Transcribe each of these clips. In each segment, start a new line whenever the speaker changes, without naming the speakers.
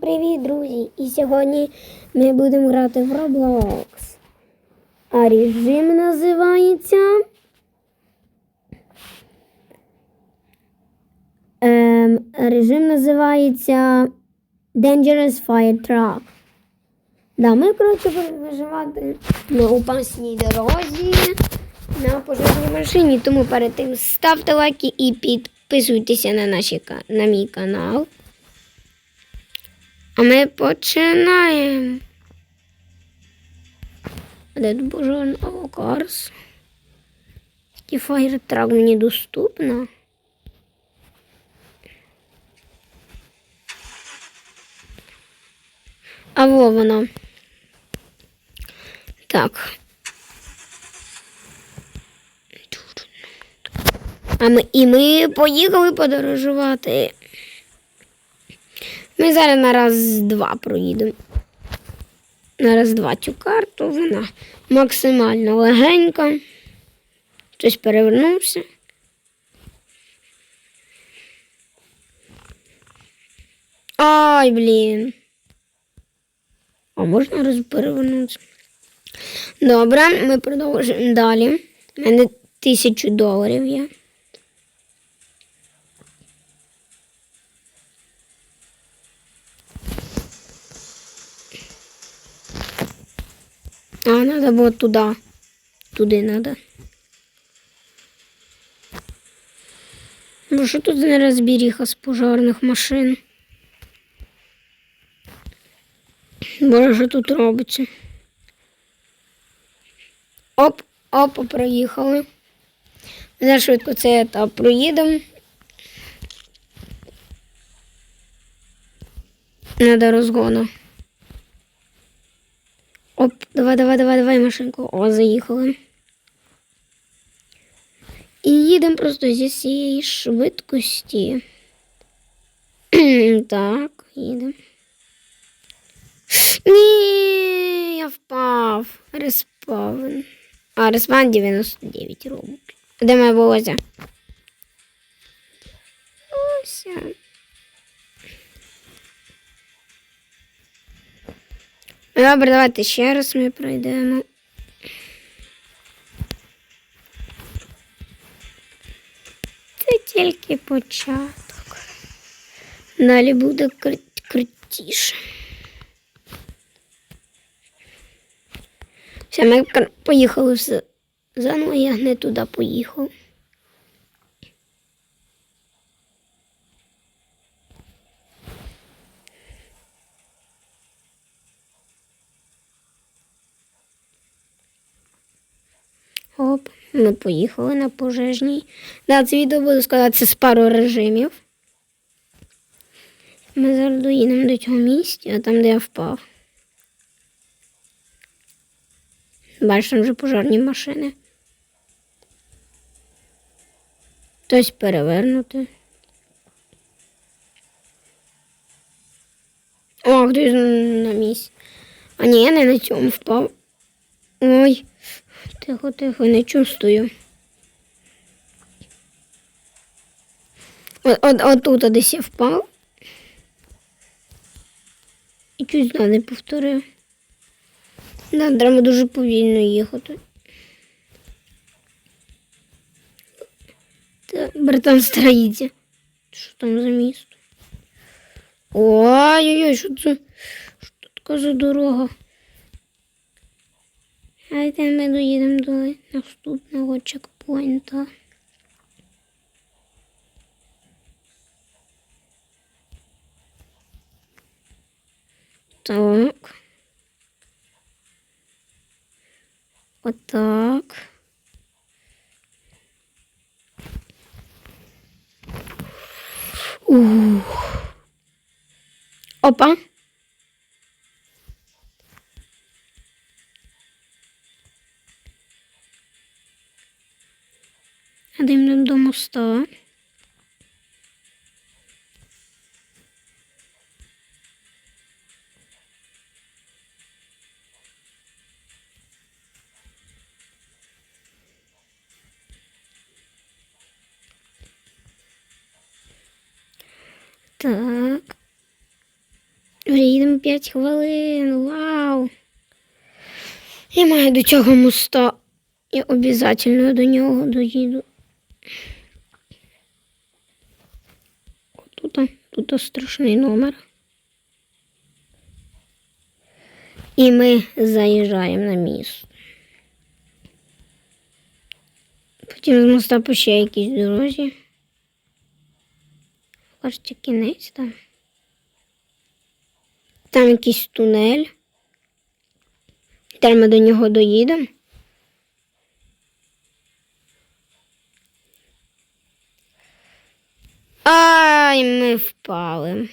Привіт, друзі! І сьогодні ми будемо грати в Roblox. А режим називається. Ем, режим називається Dangerous Fire Truck. Да, ми, коротше, будемо виживати на опасній дорозі на пожежній машині. Тому перед тим ставте лайки і підписуйтеся на, наші, на мій канал. А ми починаємо. Де пожежна Карс? Ті фаєртрак мені доступна. А во вона. Так. А ми, і ми поїхали подорожувати. Ми зараз на раз-два проїдемо. На раз-два цю карту. Вона максимально легенька. Хтось перевернувся. Ай, блін. А можна роз перевернутися? Добре, ми продовжуємо далі. У мене тисячу доларів є. А, надо було туди. Туди надо. Ну що тут за розбіріха з пожарних машин? Боже, тут робиться? Оп, оп, проїхали. Зараз швидко цей етап проїдемо. Надо розгону. Оп, давай, давай, давай, давай, машинку. О, заїхали. І їдемо просто зі цієї швидкості. так, їдемо. Ні, я впав. Респавн. А, респавн 99 рублів. Де моя волосся? Ось. Добре, давайте ще раз ми пройдемо. Це тільки початок. Далі буде кру- крутіше. Все, ми поїхали все. Заново я не туди поїхав. Оп, ми поїхали на пожежній. Да, це відео буду складатися з пару режимів. Ми зараз доїдемо до цього місця, там, де я впав. Бачиш, там вже пожежні машини. Хтось перевернути. О, хтось на місці. А ні, я не на цьому впав. Ой. Тихо, тихо, не чувствую. От, от, отут десь я впав. І чуть знову не повторив. Да, треба дуже повільно їхати. Та, братан строїться. Що там за місто? Ой-ой-ой, що це? Що така за дорога? Давайте ми доїдемо до наступного чекпоінта. Так. Отак. Ух. Опа. Йдемо. Так. Максимум 5 хвилин. Вау. Я маю до цього моста. Я обов'язково до нього доїду. Тут, тут страшний номер. І ми заїжджаємо на місто. Потім з моста по ще якійсь дорозі. Кажеться, кінець там. Там якийсь тунель. Тепер ми до нього доїдемо. Ай, ми впали.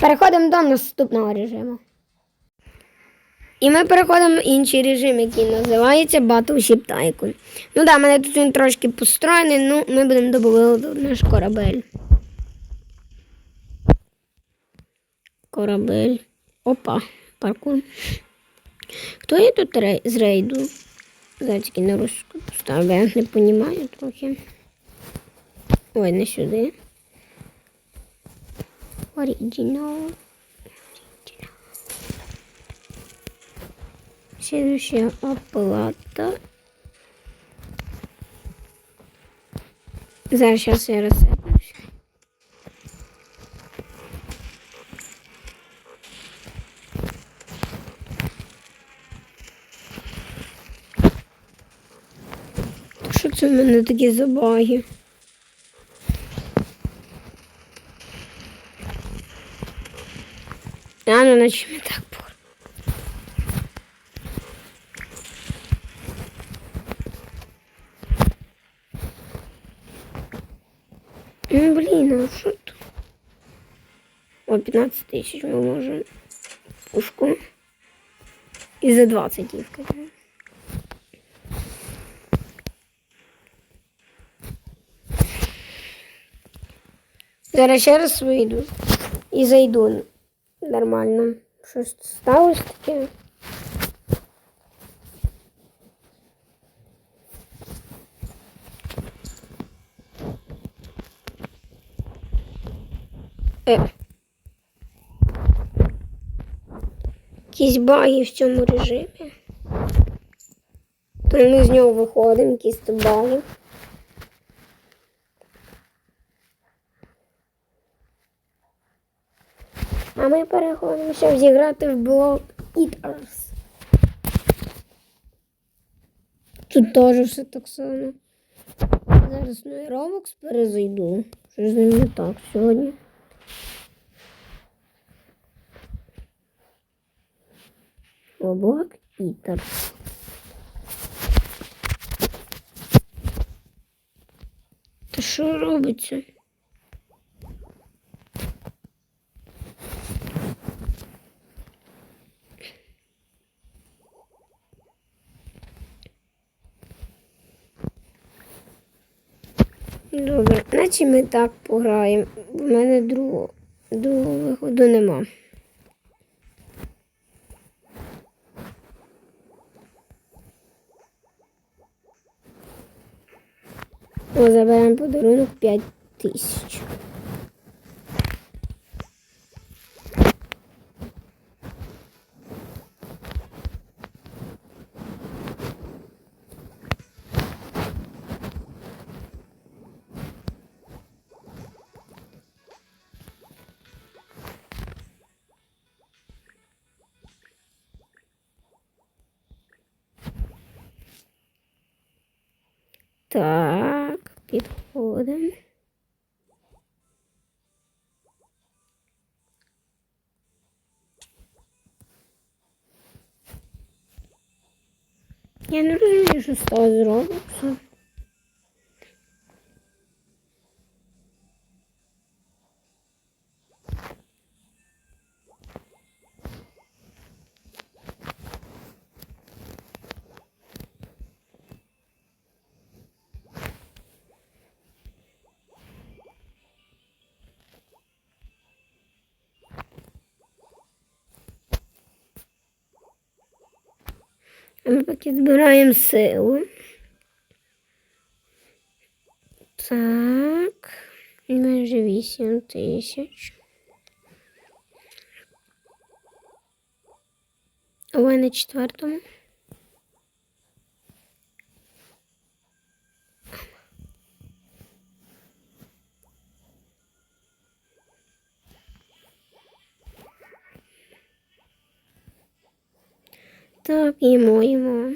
Переходимо до наступного режиму. І ми переходимо в інший режим, який називається Battleship Tycoon. Ну да, мене тут він трошки построєний, ну ми будемо добувати наш корабель. Корабель. Опа, паркур. Хто є тут рей- з рейду? Зараз тільки на русську поставлю, я не розумію трохи. Ой, не сюди. Оригінал. Следующая оплата. Зараз сейчас я розсиплюсь. мене такі забаги? А, ну наче ми так пор. Ну, блін, а що тут? О, 15 тисяч ми можемо пушку. І за 20 їх вкатаємо. Зараз ще раз вийду і зайду нормально. Щось сталося таке. Е. Якісь баги в цьому режимі. То ми з нього виходимо, якісь баги. А ми переходимо, щоб зіграти в блок Eaters. Тут теж все так само. Зараз на Roblox перезайду. Що з ним не так сьогодні. Блок Eaters. Та що робиться? Добре, наче ми так пограємо. У мене другого, другого виходу нема. О, заберемо подарунок 5 тисяч. Так, підходимо. Я не розумію, що стало з Роблоксом. Ми поки збираємо силу. Так. Майже 8 тисяч. Ой, на четвертому? Так, їмо, їмо.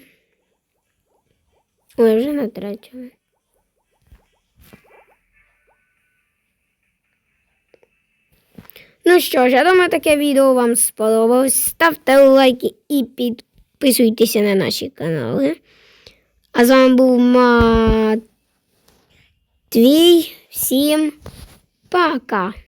Ой, вже на третьому. Ну що ж, я думаю, таке відео вам сподобалось. Ставте лайки і підписуйтеся на наші канали. А з вами був Матвій. Всім пока!